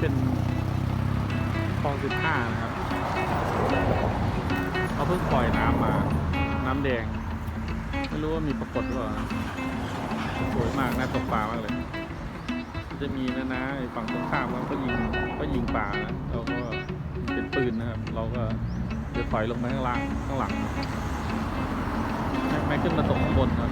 เป็นคลองสิบห้านะครับเขาเพิ่งปล่อยน้ำมา น้ำแดง ไม่รู้ว่ามีปรากฏหรือเปล่าสวยมากน่าตกปลามากเลย จะมีนะนะฝั่งตรงข้ามเขาก็ยิงก็ยิงปลานะเราก็เป็นปืนนะครับ เราก็จะถอยลงไปข้างล่างข้างหลังไม่ไม่ขึ้นมาตกข้างบนครับ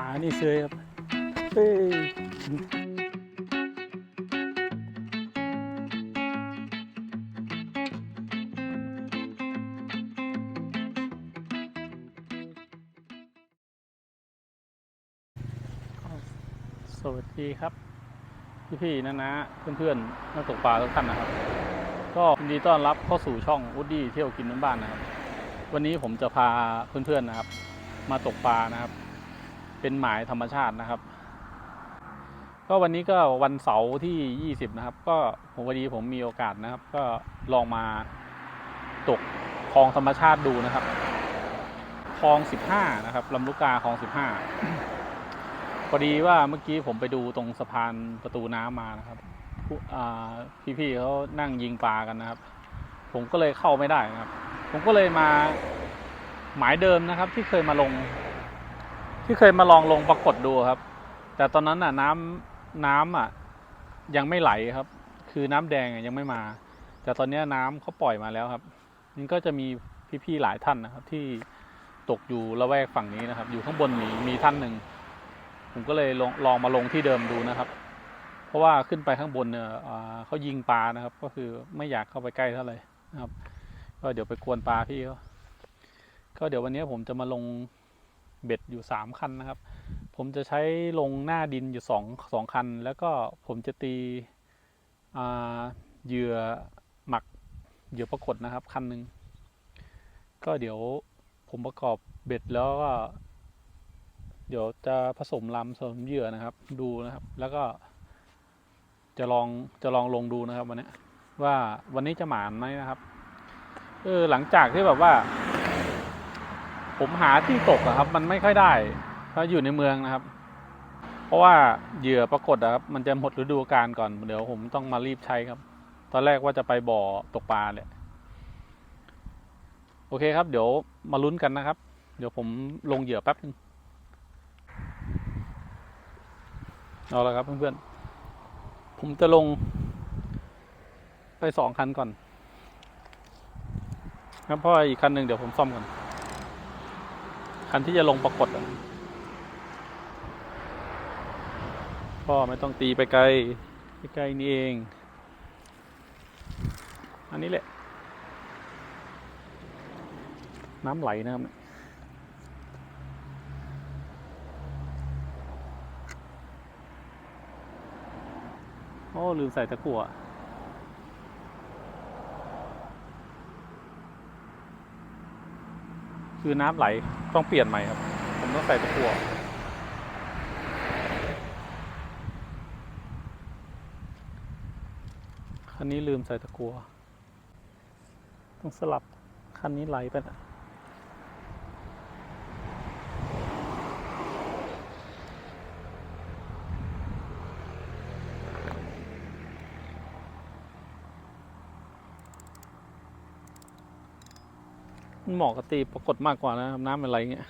ป่านี่เซยครับเฮ้ยสวัสดีครับพี่ๆนะนะเพื่อนๆนักตกปลาทุกท่านนะครับ ก็ยินดีต้อนรับเข้าสู่ช่องวูดดี้เที่ยวกินบ้านๆนะครับ วันนี้ผมจะพาเพื่อนๆนะครับ มาตกปลานะครับ เป็นหมายธรรมชาตินะครับ ก็วันนี้ก็วันเสาร์ที่ 20 นะครับ ก็ผมวันนี้ผมมีโอกาสนะครับ ก็ลองมาตกคลองธรรมชาติดูนะครับคลอง 15 นะครับลำลูกกาคลอง 15 พอดีว่าเมื่อกี้ผมไปดูตรงสะพานประตูน้ำมานะครับพี่ๆเขานั่งยิงปลากันนะครับ ผมก็เลยเข้าไม่ได้นะครับ ผมก็เลยมาหมายเดิมนะครับ ที่เคยมาลง ที่เคยมาลองลงปรากฏดูครับ แต่ตอนนั้นน่ะน้ำน้ำอะ ยังไม่ไหลครับ คือน้ำแดงยังไม่มา แต่ตอนนี้น้ำเขาปล่อยมาแล้วครับนี่ก็จะมีพี่ๆหลายท่านนะครับ ที่ตกอยู่ละแวกฝั่งนี้นะครับ อยู่ข้างบนมีมีท่านหนึ่งผมก็เลยลองลองมาลงที่เดิมดูนะครับ เพราะว่าขึ้นไปข้างบนเนี่ยเขายิงปลานะครับ ก็คือไม่อยากเข้าไปใกล้เท่าไหร่นะครับ ก็เดี๋ยวไปกวนปลาพี่เขาก็เดี๋ยววันนี้ผมจะมาลง เบ็ดอยู่สามคันนะครับ ผมจะใช้ลงหน้าดินอยู่สองสองคัน แล้วก็ผมจะตีเหยื่อหมักเหยื่อปรากฏนะครับคันหนึ่งก็เดี๋ยวผมประกอบเบ็ดแล้วก็ เดี๋ยวจะผสมลำผสมเหยื่อนะครับ ดูนะครับ แล้วก็จะลองจะลองลงดูนะครับวันนี้ว่าวันนี้จะหมานไหมนะครับเออหลังจากที่แบบว่า ผมหาที่ตกอะครับ มันไม่ค่อยได้เพราะอยู่ในเมืองนะครับ เพราะว่าเหยื่อปรากฏอะครับมันจะหมดฤดูกาลก่อนเดี๋ยวผมต้องมารีบใช้ครับ ตอนแรกว่าจะไปบ่อตกปลาเลยโอเคครับ เดี๋ยวมาลุ้นกันนะครับ เดี๋ยวผมลงเหยื่อแป๊บนึงเอาละครับเพื่อนๆ ผมจะลง ไปสองคันก่อนครับเพราะว่าอีกคันหนึ่งเดี๋ยวผมซ่อมก่อน คันที่จะลงปรากฏอะก็ไม่ต้องตีไปไกลใกลนี่เอง อันนี้แหละ น้ำไหลนะครับโอ้ลืมใส่ตะกั่ว คือน้ำไหลต้องเปลี่ยนใหม่ครับ ผมต้องใส่ตะกั่วคันนี้ลืมใส่ตะกั่วต้องสลับคันนี้ไหลไปนะ เหมาะกับตีปรากฏมากกว่านะครับน้ำอะไรเงี้ย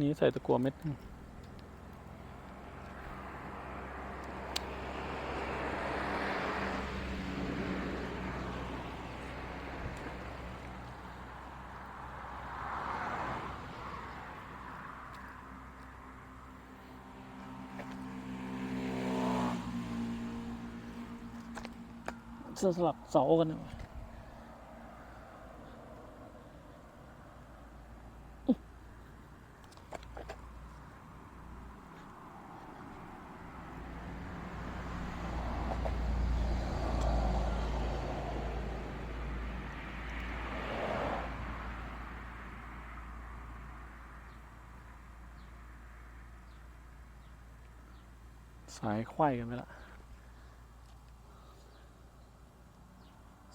นี้ใส่ตะกัวเม็ดนึง สลับเสากันสายควายกันไปละ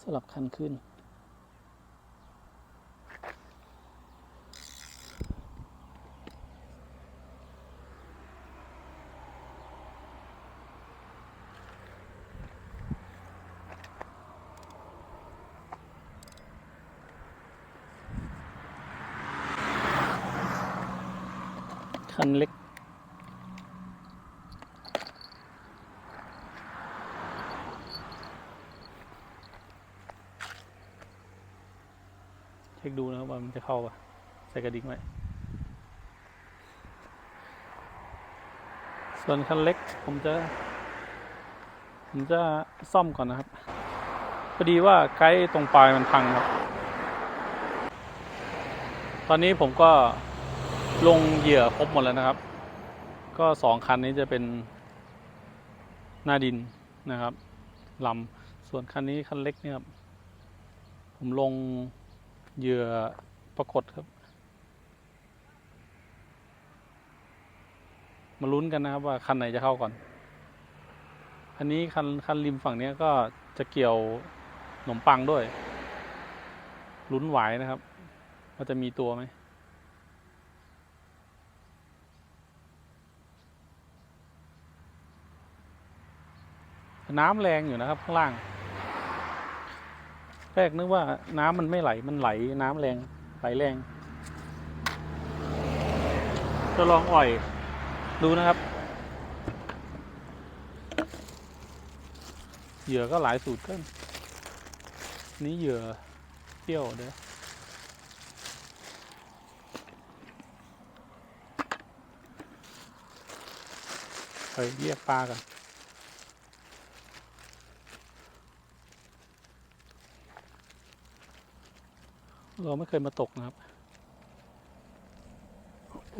สลับคันขึ้น คันเล็ก ดูนะครับว่ามันจะเข้าปะใส่กระดิ่งไว้ส่วนคันเล็กผมจะ ผมจะซ่อมก่อนนะครับพอดีว่าไกด์ตรงปลายมันพังครับ ตอนนี้ผมก็ลงเหยื่อครบหมดแล้วนะครับ ก็สองคันนี้จะเป็นหน้าดินนะครับลำส่วนคันนี้คันเล็กเนี่ยครับ ผมลง เหยื่อปรากฏครับ มาลุ้นกันนะครับว่าคันไหนจะเข้าก่อน อันนี้คันคันริมฝั่งนี้ก็จะเกี่ยวขนมปังด้วย ลุ้นไหวนะครับ ว่าจะมีตัวไหมน้ำแรงอยู่นะครับข้างล่าง แรกนึกว่าน้ำมันไม่ไหลมันไหลน้ำแรงไหลแรง จะลองอ่อยดูนะครับ เหยื่อก็หลายสูตรกันนี่เหยื่อเที่ยวเด้อไปเรียกปลากัน เราไม่เคยมาตกนะครับ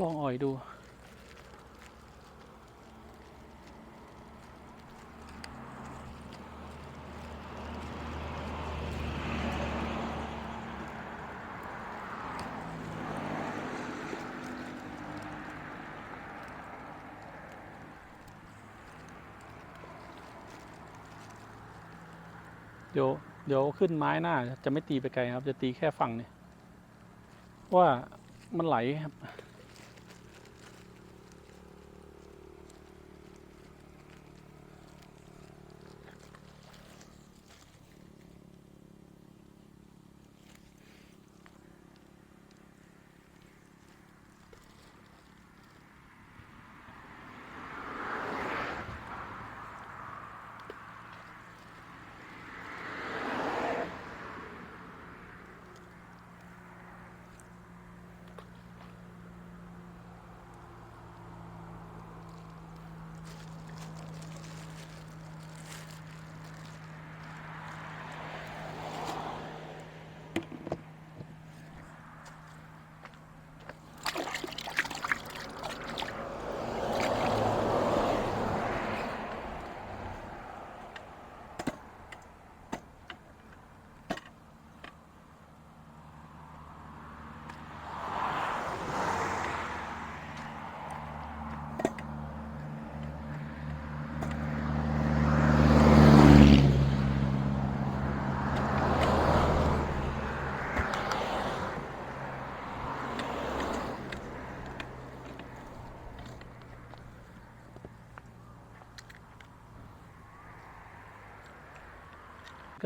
ลองอ่อยดู เดี๋ยวเดี๋ยวขึ้นไม้หน้าจะไม่ตีไปไกลครับ จะตีแค่ฝั่งเนี่ยว่ามันไหลครับ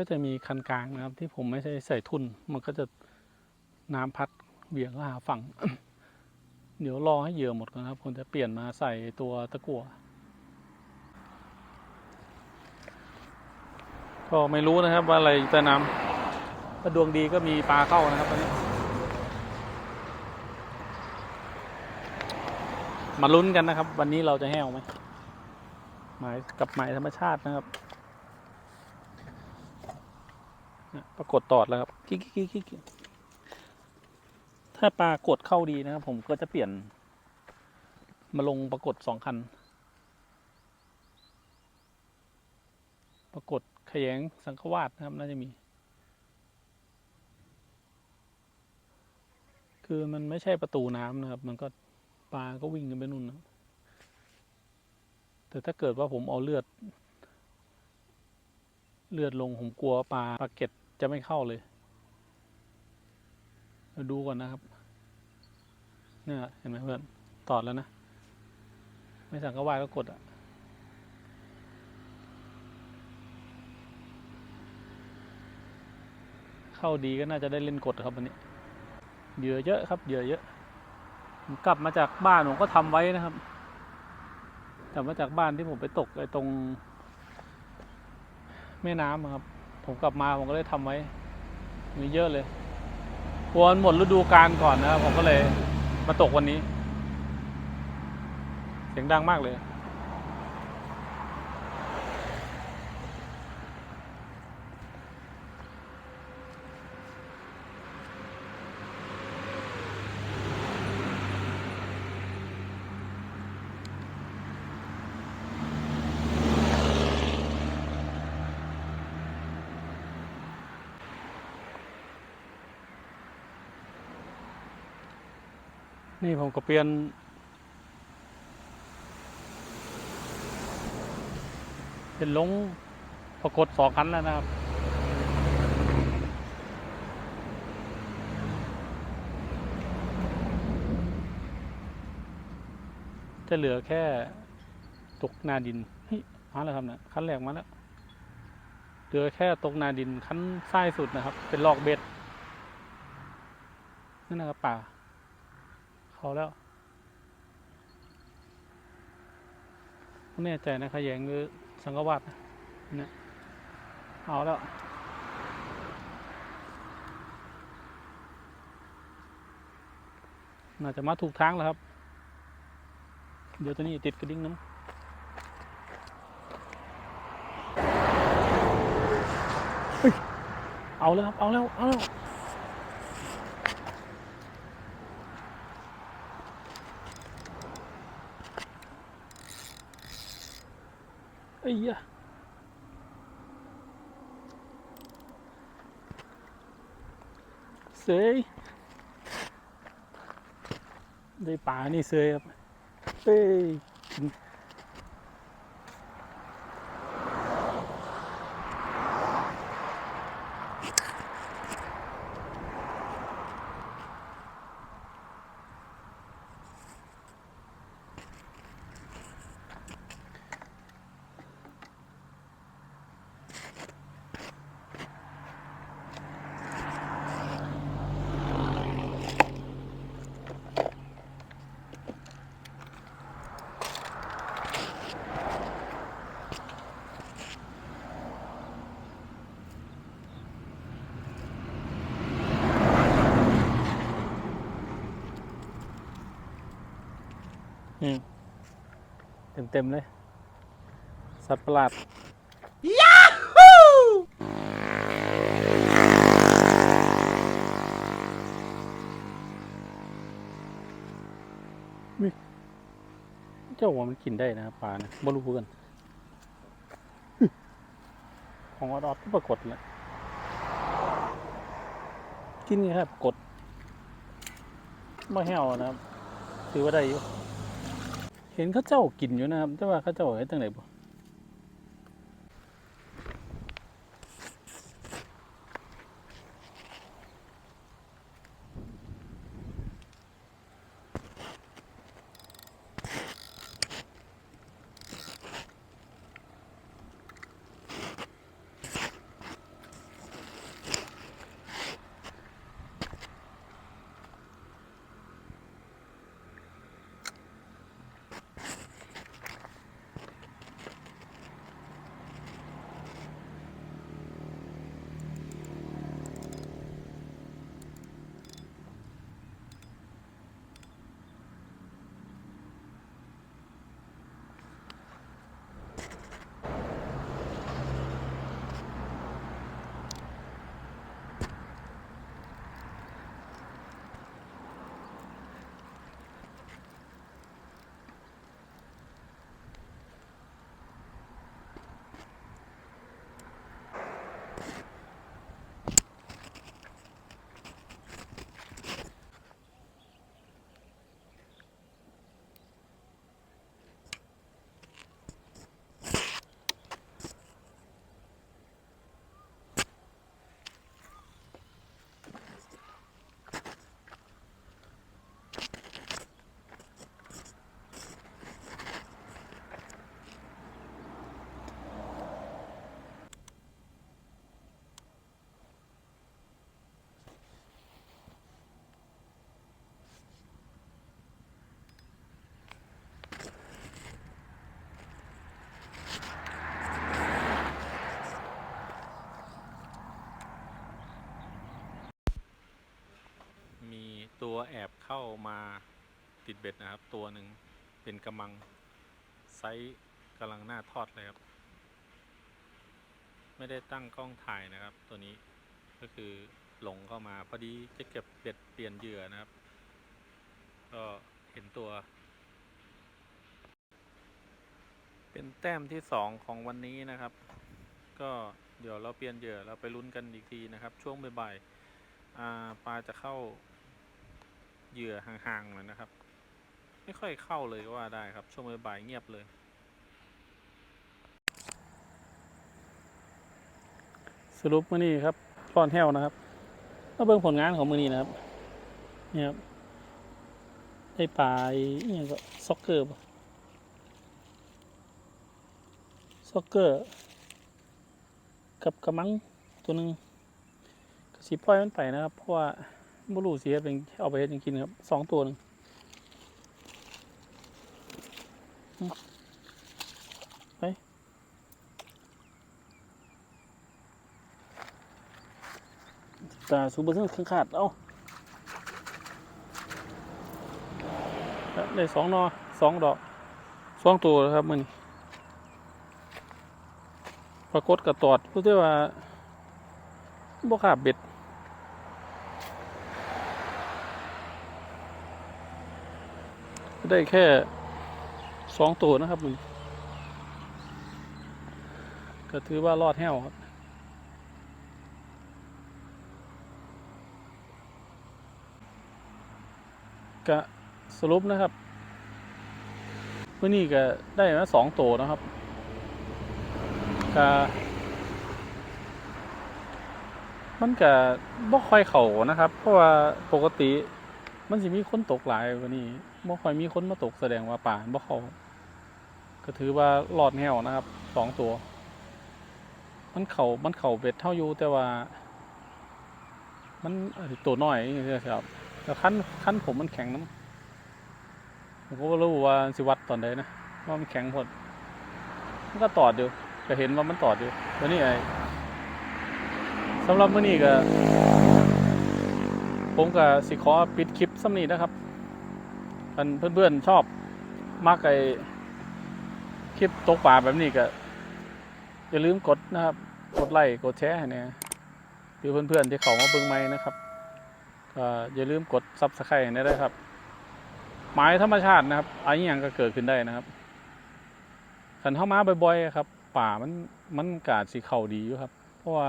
ก็จะมีคันกลางนะครับ ที่ผมไม่ใช่ใส่ทุน มันก็จะน้ำพัดเบี่ยงล่าฝั่ง เดี๋ยวรอให้เหยื่อหมดก่อนครับผมจะเปลี่ยนมาใส่ตัวตะกั่วก็ไม่รู้นะครับว่าอะไรอยู่น้ำถ้าดวงดีก็มีปลาเข้านะครับวันนี้ มาลุ้นกันนะครับ วันนี้เราจะแห้วไหมหมายกับหมายธรรมชาตินะครับ เนี่ย ปรากฏตอดแล้วครับกิ๊กกิ๊กกิ๊กถ้าปลากดเข้าดีนะครับ ผมก็จะเปลี่ยน มาลงปรากฏสองคัน ปรากฏขยงสังขวาสนะครับ น่าจะมี คือมันไม่ใช่ประตูน้ำนะครับ มันก็ปลาก็วิ่งกันไปนู่นนะแต่ถ้าเกิดว่าผมเอาเลือด เลือดลงผมกลัวปลาปลาเก็ดจะไม่เข้าเลยเราดูก่อนนะครับ เนี่ยเห็นไหมเพื่อน ตอดแล้วนะ ไม่สั่งก็วายก็กดอะ เข้าดีก็น่าจะได้เล่นกดครับวันนี้ เหยื่อเยอะครับ เหยื่อเยอะ ผมกลับมาจากบ้านผมก็ทำไว้นะครับ กลับมาจากบ้านที่ผมไปตกไอ้ตรง แม่น้ำครับ ผมกลับมาผมก็เลยทำไว้ มีเยอะเลยกลัวนหมดฤดูกาลก่อนนะครับผมก็เลยมาตกวันนี้ เสียงดังมากเลย นี่ผมก็เปลี่ยน เป็นลงปรากฏสองคันแล้วนะครับ จะเหลือแค่ตกนาดินฮ้ยมาแล้วครับเนี่ยคันแรกมาแล้วเหลือแค่ตกนาดินคันซ้ายสุดนะครับ เป็นลอกเบ็ดนั่นนะครับป่า เขาแล้วไม่แน่ใจนะขยงหรือสังกวัดนะเอาแล้วน่าจะมาถูกทางแล้วครับ เดี๋ยวตัวนี้ติดกระดิ่งน้ำเฮ้ยเอาแล้วครับ เอาแล้ว เอาแล้ว อ้ยะเสยได้ป่านี่เสยครับเฮ้ย เต็มเต็มๆเลย สัตว์ประหลาดเจ้าว่ามันกินได้นะครับปลานะบ่รู้กัน ของออดอดก็ปรากฏแหละกินไงครับกดไม่แห้วนะครับ ถือว่าได้อยู่ เห็นเข้าเจ้ากินอยู่นะครับ แต่ว่าเข้าเจ้าเห็นตั้งไหนบ่ ตัวแอบเข้ามาติดเบ็ดนะครับ ตัวหนึ่งเป็นกำมังไซส์กำลังหน้าทอดเลยครับ ไม่ได้ตั้งกล้องถ่ายนะครับ ตัวนี้ก็คือหลงเข้ามาพอดีจะเก็บเบ็ดเปลี่ยนเหยื่อนะครับ ก็เห็นตัว เป็นแต้มที่สองของวันนี้นะครับ ก็เดี๋ยวเราเปลี่ยนเหยื่อเราไปลุ้นกันอีกทีนะครับ ช่วงบ่ายๆปลาจะเข้า เหยื่อห่างๆหน่อยนะครับ ไม่ค่อยเข้าเลยก็ว่าได้ครับ ช่วงบ่ายเงียบเลย สรุปมื่อนี้ครับพรอนแห้วนะครับมาเบิ่งผลงานของมือนี้นะครับนี่ครับได้ปลาอหย่างก็ซ็อกเกอร์ซ็อกเกอร์ กับกระมังตัวหนึ่งกระสีปล่อยมันไปนะครับ เพราะว่า บุรูเสียเป็นเอาไปเฮ็ดยังกินครับสองตัวหนึ่งไปตาซูเปอร์เซอร์ข้างขาด เอ้าได้สองนอสองดอกสองตัวครับมันปรากฏกับตอดรู้ได้ว่าบ่ขาบเบ็ด ได้แค่สองตัวนะครับมันก็ถือว่ารอดแห้วครับก็สรุปนะครับเมื่อนี้ก็ได้มาสองตัวนะครับก็มันก็บ่ค่อยเข่านะครับ เพราะว่าปกติมันสิมีคนตกหลายกว่านี้ บ่ค่อยมีคนมาตกแสดงว่าป่าบ่เข้าก็ถือว่ารอดแนวนะครับสองตัว มันเข่ามันเข่าเบ็ดเท่าอยู่แต่ว่า มันตัวน้อยอย่ครับแต่ขั้นขั้นผมมันแข็งน้ำผมก็รู้ว่าสิวัดตอนใดนะว่ามันแข็งหมดมันก็ตอดอยู่ก็เห็นว่ามันตอดอยู่วันนี้ไอ้สำหรับมื้อนี้ก็ ผมก็สิขอปิดคลิปซ้ำนี้นะครับ เพื่อนๆชอบมากไอ้คลิปตกป่าแบบนี้ก็อย่าลืมกดนะครับ กดไลค์กดแชร์ให้แหน่หรือเพื่อนๆที่เขามาเบิ่งใหม่นะครับก็อย่าลืมกดซับสไครต์นี่ด้วยครับหมายธรรมชาตินะครับอะไรอย่างก็เกิดขึ้นได้นะครับขันเข้ามาบ่อยๆครับ ป่ามันมันกาดสีเข่าดีอยู่ครับ เพราะว่า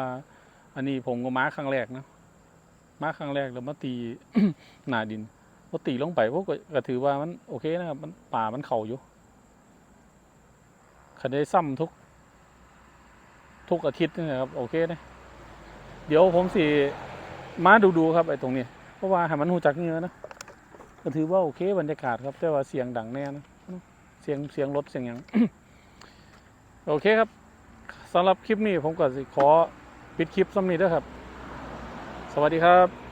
อันนี้ผมก็มาครั้งแรกนะมาครั้งแรกแล้วมาตีหนาดิน พอตีลงไปพวกก็ถือว่ามันโอเคนะครับมันป่ามันเข่าอยู่ขันได้ซ้ำทุก ทุกอาทิตย์นี่นะครับโอเคนะเดี๋ยวผมสิมาดูดูๆครับไอ้ตรงนี้เพราะว่าให้มันหูจักเนื้อนะก็ถือว่าโอเคบรรยากาศครับ แต่ว่าเสียงดังแน่นะเสียงเสียงรถเสียงหยังโอเคครับสำหรับคลิปนี้ผมก็สิขอปิดคลิปซ้ำนี้ด้วยครับ สวัสดีครับ